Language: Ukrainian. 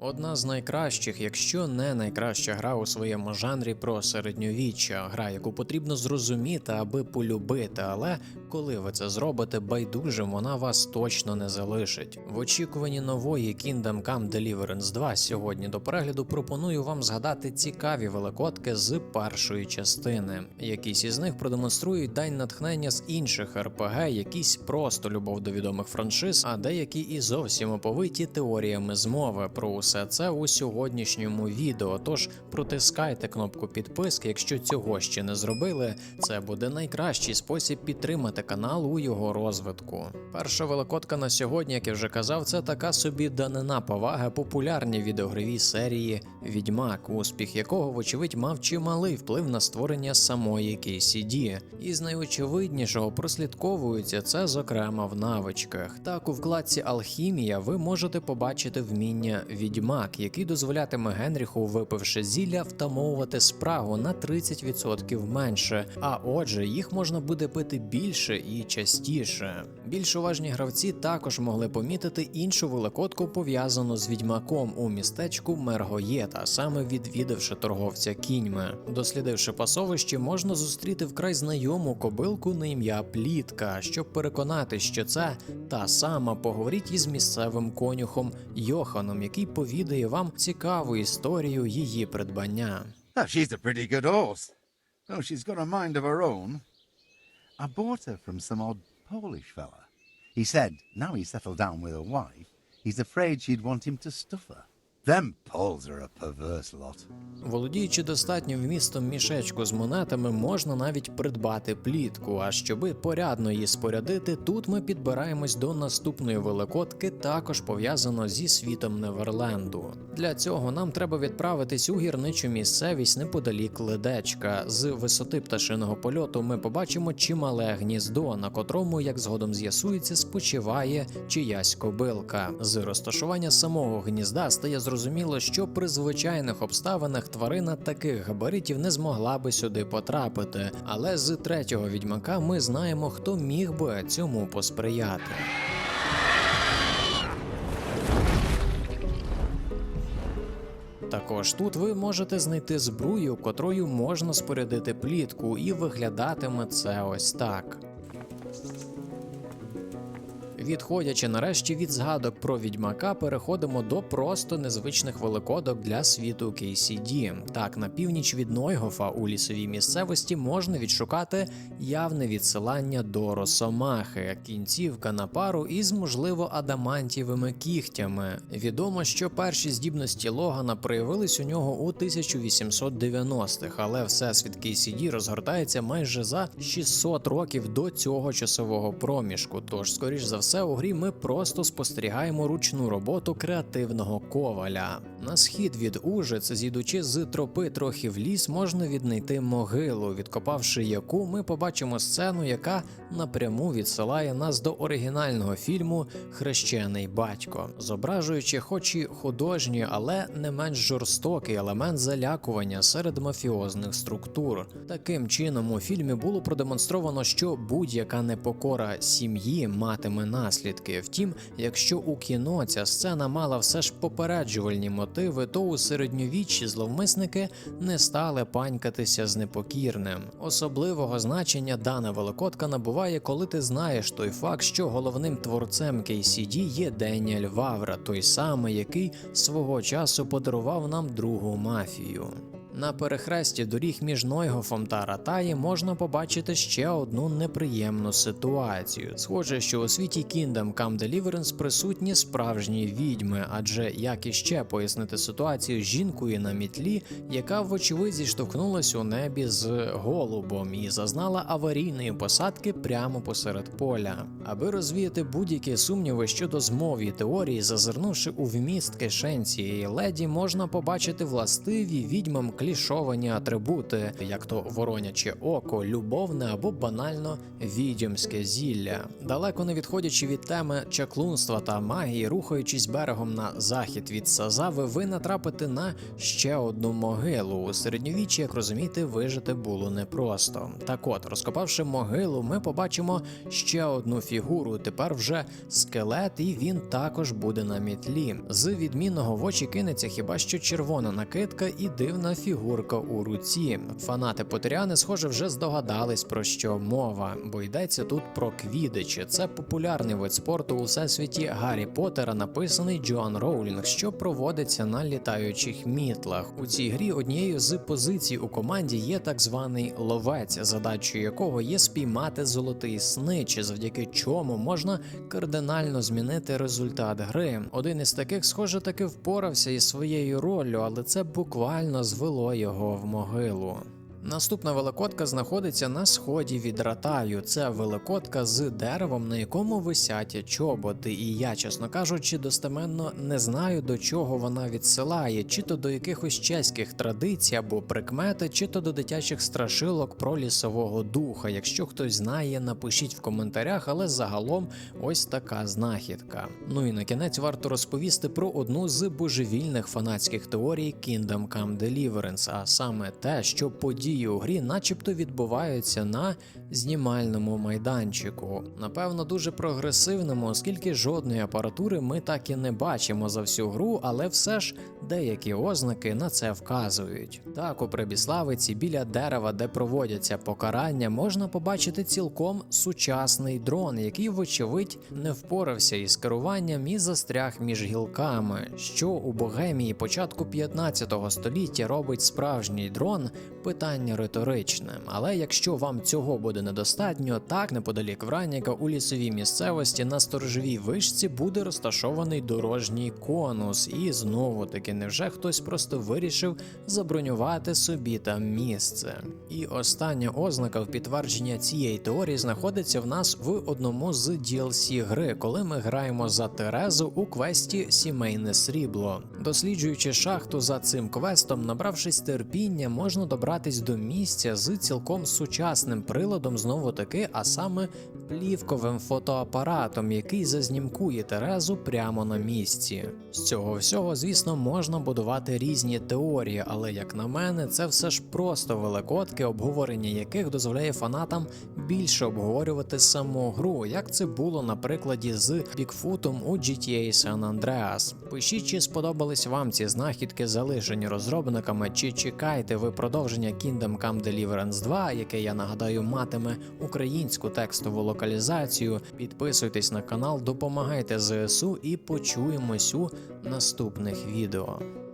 Одна з найкращих, якщо не найкраща гра у своєму жанрі про середньовіччя, гра, яку потрібно зрозуміти, аби полюбити, але коли ви це зробите байдужим, вона вас точно не залишить. В очікуванні нової Kingdom Come Deliverance 2 сьогодні до перегляду пропоную вам згадати цікаві великодки з першої частини. Якісь із них продемонструють дань натхнення з інших РПГ, якісь просто любов до відомих франшиз, а деякі і зовсім оповиті теоріями змови. Про усе це у сьогоднішньому відео. Тож протискайте кнопку підписки, якщо цього ще не зробили. Це буде найкращий спосіб підтримати канал у його розвитку. Перша великодка на сьогодні, як я вже казав, це така собі данина поваги популярній відеогровій серії Відьмак, успіх якого, вочевидь, мав чималий вплив на створення самої KCD. І з найочевиднішого прослідковується це, зокрема, в навичках. Так, у вкладці Алхімія ви можете побачити вміння відьмак, який дозволятиме Генріху, випивши зілля, втамовувати спрагу на 30% менше. А отже, їх можна буде пити більше і частіше. Більш уважні гравці також могли помітити іншу великодку, пов'язану з відьмаком у містечку Мергоєта, саме відвідавши торговця кіньми. Дослідивши пасовище, можна зустріти вкрай знайому кобилку на ім'я Плітка. Щоб переконати, що це та сама, поговоріть із місцевим конюхом Йоханом, який повідає вам цікаву історію її придбання. Oh, she's a pretty good horse. Oh, she's got a mind of her own. I bought her from some odd Polish fella. He said now he's settled down with a wife, he's afraid she'd want him to stuff her. Them Poles are a perverse lot. Володіючи достатньо вмістом мішечку з монетами, можна навіть придбати плітку. А щоби порядно її спорядити, тут ми підбираємось до наступної великодки, також пов'язано зі світом Неверленду. Для цього нам треба відправитись у гірничу місцевість неподалік ледечка. З висоти пташиного польоту ми побачимо чимале гніздо, на котрому, як згодом з'ясується, спочиває чиясь кобилка. З розташування самого гнізда стає зрозуміло, що при звичайних обставинах тварина таких габаритів не змогла би сюди потрапити. Але з третього відьмака ми знаємо, хто міг би цьому посприяти. Також тут ви можете знайти збрую, котрою можна спорядити плітку, і виглядатиме це ось так. Відходячи нарешті від згадок про відьмака, переходимо до просто незвичних великодок для світу KCD. Так, на північ від Нойгофа у лісовій місцевості можна відшукати явне відсилання до Росомахи, кінцівка на пару із можливо адамантівими кігтями. Відомо, що перші здібності Логана проявились у нього у 1890-х, але всесвіт KCD розгортається майже за 600 років до цього часового проміжку. Тож, скоріш за все, у грі ми просто спостерігаємо ручну роботу креативного коваля. На схід від Ужиць, зійдучи з тропи трохи в ліс, можна віднайти могилу, відкопавши яку ми побачимо сцену, яка напряму відсилає нас до оригінального фільму Хрещений батько, зображуючи, хоч і художній, але не менш жорстокий елемент залякування серед мафіозних структур. Таким чином у фільмі було продемонстровано, що будь-яка непокора сім'ї матиме наслідки. Втім, якщо у кіно ця сцена мала все ж попереджувальні мотиви, то у середньовіччі зловмисники не стали панькатися з непокірним. Особливого значення дана великодка набуває, коли ти знаєш той факт, що головним творцем KCD є Деніель Вавра, той самий, який свого часу подарував нам другу мафію. На перехресті доріг між Нойгофом та Ратаї можна побачити ще одну неприємну ситуацію. Схоже, що у світі Kingdom Come Deliverance присутні справжні відьми, адже як іще пояснити ситуацію з жінкою на мітлі, яка вочевидь зіштовхнулась у небі з голубом і зазнала аварійної посадки прямо посеред поля. Аби розвіяти будь-які сумніви щодо змов і теорії, зазирнувши у вміст кишень цієї леді, можна побачити властиві відьмам клі клішовані атрибути, як то вороняче око, любовне або банально відьомське зілля. Далеко не відходячи від теми чаклунства та магії, рухаючись берегом на захід від Сазави, ви натрапите на ще одну могилу. У середньовіччі, як розумієте, вижити було непросто. Так от, розкопавши могилу, ми побачимо ще одну фігуру. Тепер вже скелет, і він також буде на мітлі. З відмінного в очі кинеться хіба що червона накидка і дивна фігурка у руці. Фанати Потеряни, схоже, вже здогадались про що мова, бо йдеться тут про квідичі. Це популярний вид спорту у всесвіті Гаррі Поттера, написаний Джоан Роулінг, що проводиться на літаючих мітлах. У цій грі однією з позицій у команді є так званий ловець, задачею якого є спіймати золотий снич, завдяки чому можна кардинально змінити результат гри. Один із таких, схоже, таки впорався із своєю роллю, але це буквально звело його в могилу. Наступна великодка знаходиться на сході від Ратаю. Це великодка з деревом, на якому висять чоботи. І я, чесно кажучи, достеменно не знаю до чого вона відсилає, чи то до якихось чеських традицій або прикмети, чи то до дитячих страшилок про лісового духа. Якщо хтось знає, напишіть в коментарях, але загалом ось така знахідка. Ну і на кінець варто розповісти про одну з божевільних фанатських теорій Kingdom Come Deliverance, а саме те, що події у грі, начебто, відбуваються на знімальному майданчику. Напевно, дуже прогресивному, оскільки жодної апаратури ми так і не бачимо за всю гру, але все ж деякі ознаки на це вказують. Так, у Прибіславиці біля дерева, де проводяться покарання, можна побачити цілком сучасний дрон, який, вочевидь, не впорався із керуванням і застряг між гілками, що у Богемії початку 15 століття робить справжній дрон питання риторичне. Але якщо вам цього буде недостатньо, так неподалік Вранніка у лісовій місцевості на сторожовій вишці буде розташований дорожній конус, і знову таки невже хтось просто вирішив забронювати собі там місце. І остання ознака в підтвердження цієї теорії знаходиться в нас в одному з DLC гри, коли ми граємо за Терезу у квесті Сімейне срібло. Досліджуючи шахту за цим квестом, набравшись терпіння, можна добратись до місця з цілком сучасним приладом, знову таки, а саме плівковим фотоапаратом, який зазнімкує Терезу прямо на місці. З цього всього, звісно, можна будувати різні теорії, але як на мене, це все ж просто великодки, обговорення яких дозволяє фанатам більше обговорювати саму гру, як це було на прикладі з Бікфутом у GTA San Andreas. Пишіть, чи сподобались вам ці знахідки, залишені розробниками, чи чекаєте ви продовження Kingdom Come Deliverance 2, яке я нагадаю матиме українську текстову локалізацію. Підписуйтесь на канал, допомагайте ЗСУ і почуємось у наступних відео.